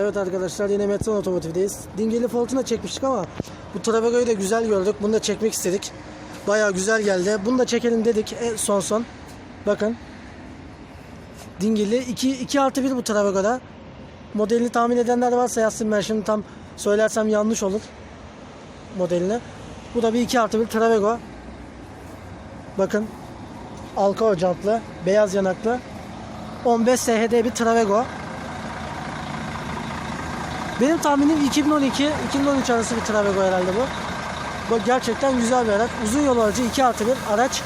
Evet arkadaşlar yine Metron Otomotiv'deyiz. Dingili Fortuna çekmiştik ama bu Travego'yu da güzel gördük. Bunu da çekmek istedik. Baya güzel geldi. Bunu da çekelim dedik e, son son. Bakın. Dingili 2, 2 artı 1 bu Travego'da. Modelini tahmin edenler varsa yazsın ben şimdi tam söylersem yanlış olur. Modelini. Bu da bir 2 artı 1 Travego. Bakın. Alka jantlı, beyaz yanaklı. 15 SHD bir Travego. Benim tahminim 2012-2013 arası bir Travego herhalde bu. Bu gerçekten güzel bir araç. Uzun yol aracı 2 artı 1 araç.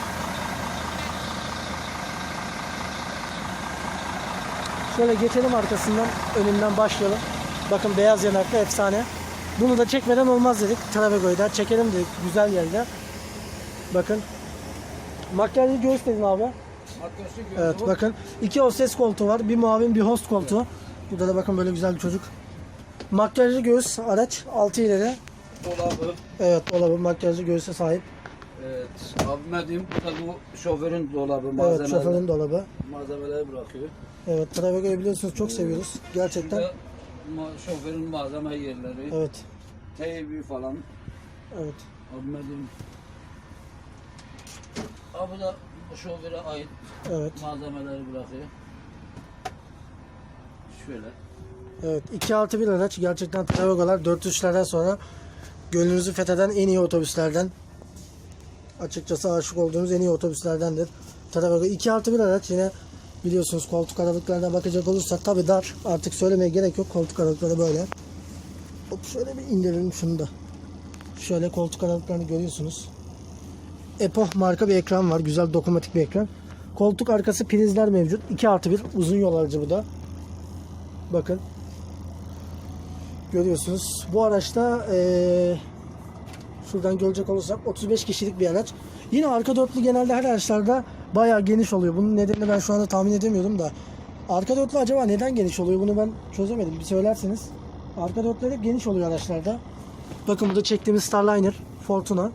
Şöyle geçelim arkasından, önünden başlayalım. Bakın beyaz yanaklı efsane. Bunu da çekmeden olmaz dedik. Travego'yu da çekelim dedik. Güzel geldi. Bakın. Makyajlı göğüs dedin abi. Evet bakın. iki hostes koltuğu var. Bir muavin bir host koltuğu. Burada da bakın böyle güzel bir çocuk. Makyajlı göğüs araç 6 ileri. Dolabı. Evet dolabı makyajlı göğüse sahip. Evet. Abime diyeyim bu da bu şoförün dolabı. Evet Malzemeler, şoförün dolabı. malzemeleri bırakıyor. Evet Travego'yu biliyorsunuz çok seviyoruz. Bir Gerçekten. ma- şoförün malzeme yerleri. Evet. Teybi falan. Evet. Abime diyeyim. Abi da şoföre ait Evet. malzemeleri bırakıyor. Şöyle. Evet 2 artı 1 araç gerçekten Travego'lar 403'lerden sonra gönlünüzü fetheden en iyi otobüslerden. Açıkçası aşık olduğumuz en iyi otobüslerdendir. Travago 2 artı 1 araç yine biliyorsunuz koltuk aralıklarına bakacak olursak tabi dar artık söylemeye gerek yok koltuk aralıkları böyle. Hop şöyle bir indirelim şunu da. Şöyle koltuk aralıklarını görüyorsunuz. Epoch marka bir ekran var. Güzel dokunmatik bir ekran. Koltuk arkası prizler mevcut. 2 artı 1 uzun yol aracı bu da. Bakın. Görüyorsunuz. Bu araçta eee, şuradan görecek olursak 35 kişilik bir araç. Yine arka dörtlü genelde her araçlarda bayağı geniş oluyor. Bunun nedenini ben şu anda tahmin edemiyorum da. Arka dörtlü acaba neden geniş oluyor? Bunu ben çözemedim. Bir söylerseniz. Arka dörtlü hep geniş oluyor araçlarda. Bakın burada çektiğimiz Starliner Fortuna.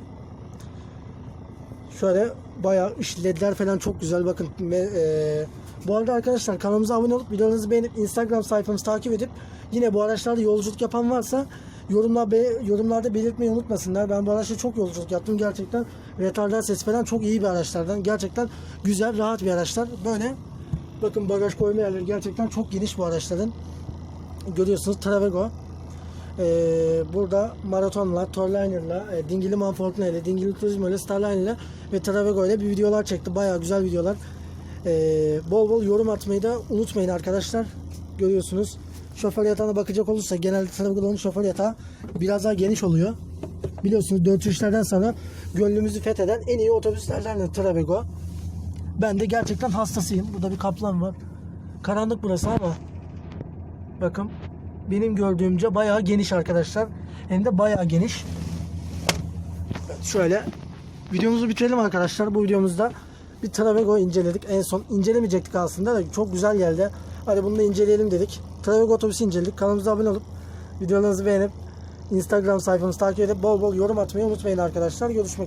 Şöyle bayağı ledler falan çok güzel. Bakın eee, bu arada arkadaşlar kanalımıza abone olup videolarınızı beğenip Instagram sayfamızı takip edip yine bu araçlarda yolculuk yapan varsa yorumlar be- yorumlarda belirtmeyi unutmasınlar. Ben bu araçta çok yolculuk yaptım gerçekten. Retardar ses falan çok iyi bir araçlardan. Gerçekten güzel, rahat bir araçlar. Böyle bakın bagaj koyma yerleri gerçekten çok geniş bu araçların. Görüyorsunuz Travego. Ee, burada Maraton'la, Torliner'la, e, Dingili Manfort'la ile, Dingili Turismo ile, Starline'la ve Travego ile bir videolar çekti. Bayağı güzel videolar. Ee, bol bol yorum atmayı da unutmayın arkadaşlar. Görüyorsunuz. Şoför yatağına bakacak olursa genelde Travego'nun şoför yatağı biraz daha geniş oluyor. Biliyorsunuz 403'lerden sonra gönlümüzü fetheden en iyi otobüslerden Travego. Ben de gerçekten hastasıyım. Burada bir kaplan var. Karanlık burası ama bakın benim gördüğümce bayağı geniş arkadaşlar. Hem de bayağı geniş. Şöyle videomuzu bitirelim arkadaşlar. Bu videomuzda bir Travego inceledik. En son incelemeyecektik aslında da çok güzel geldi. Hadi bunu da inceleyelim dedik. Travego otobüsü inceledik. Kanalımıza abone olup videolarınızı beğenip Instagram sayfamızı takip edip bol bol yorum atmayı unutmayın arkadaşlar. Görüşmek üzere.